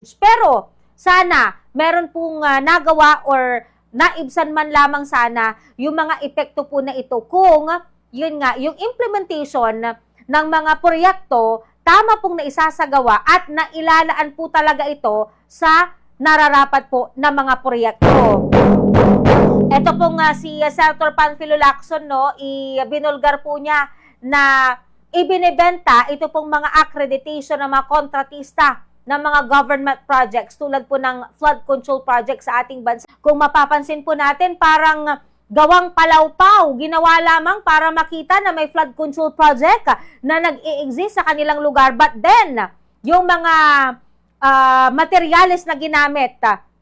Pero sana meron pong ah, nagawa or naibsan man lamang sana yung mga epekto po na ito kung yun nga, yung implementation ng mga proyekto tama pong naisasagawa at nailalaan po talaga ito sa nararapat po na mga proyekto. Ito pong nga si uh, Senator Panfilo Lacson, no, i-binulgar po niya na ibinebenta ito pong mga accreditation ng mga kontratista ng mga government projects tulad po ng flood control project sa ating bansa. Kung mapapansin po natin, parang gawang palawpaw, ginawa lamang para makita na may flood control project na nag-i-exist sa kanilang lugar. But then, yung mga ah, materyales na ginamit,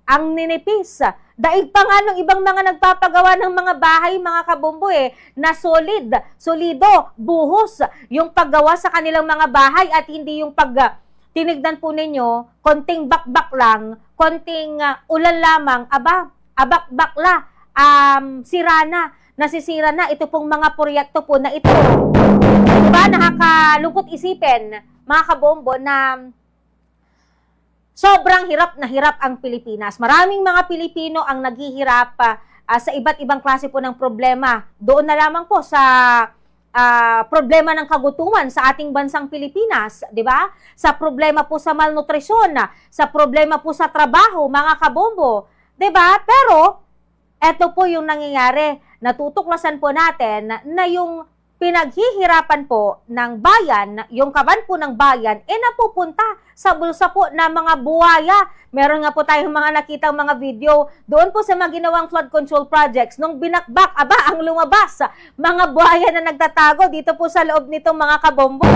ang ninipis. Daig pa nga nung ibang mga nagpapagawa ng mga bahay, mga kabumbo eh, na solid, solido, buhos, yung paggawa sa kanilang mga bahay at hindi yung pag, tinignan po ninyo, konting bakbak lang, konting ah, ulan lamang, aba, abak-bakla, um, sira na, nasisira na, ito pong mga proyekto po na ito. Diba, nakakalungkot isipin, mga kabombo, na sobrang hirap na hirap ang Pilipinas. Maraming mga Pilipino ang naghihirap ah, sa iba't ibang klase po ng problema. Doon na lamang po sa ah, problema ng kagutuman sa ating bansang Pilipinas, di ba? Sa problema po sa malnutrisyon, sa problema po sa trabaho, mga kabombo, di ba? Pero, eto po yung nangyayari. Natutuklasan po natin na, na yung pinaghihirapan po ng bayan, yung kaban po ng bayan, eh napupunta sa bulsa po ng mga buwaya. Meron nga po tayong mga nakitang mga video doon po sa mga ginawang flood control projects. Nung binakbak, aba, ang lumabas, mga buhaya na nagtatago dito po sa loob nitong mga kabombo.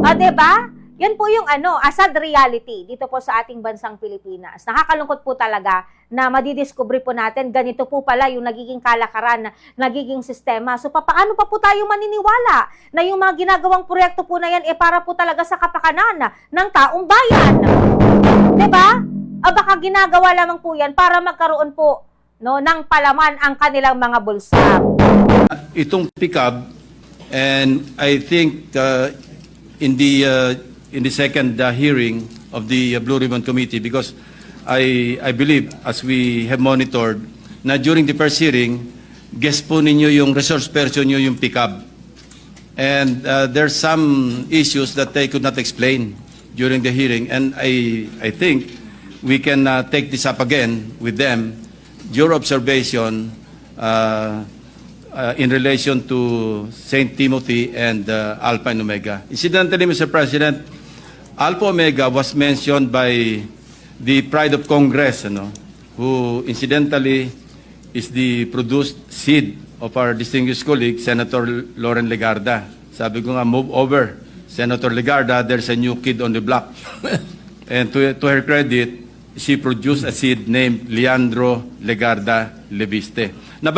O, ba? Yan po yung ano, asad reality dito po sa ating bansang Pilipinas. Nakakalungkot po talaga na madidiscover po natin ganito po pala yung nagiging kalakaran, nagiging sistema. So papaano pa po tayo maniniwala na yung mga ginagawang proyekto po na yan eh para po talaga sa kapakanan ng taong bayan? 'Di ba? O baka ginagawa lamang po yan para magkaroon po no ng palaman ang kanilang mga bulsa. itong pickup and I think uh, in the uh, in the second uh, hearing of the uh, Blue Ribbon Committee because I I believe as we have monitored na during the first hearing guess po ninyo yung resource person nyo yung pickup and uh, there's some issues that they could not explain during the hearing and I I think we can uh, take this up again with them your observation uh, uh, in relation to St. Timothy and uh, Alpha Omega. Incidentally, Mr. President, Alpha Omega was mentioned by the Pride of Congress, ano, who incidentally is the produced seed of our distinguished colleague, Senator Lauren Legarda. Sabi ko nga, move over, Senator Legarda, there's a new kid on the block. and to, to her credit, she produced a seed named Leandro Legarda Leviste.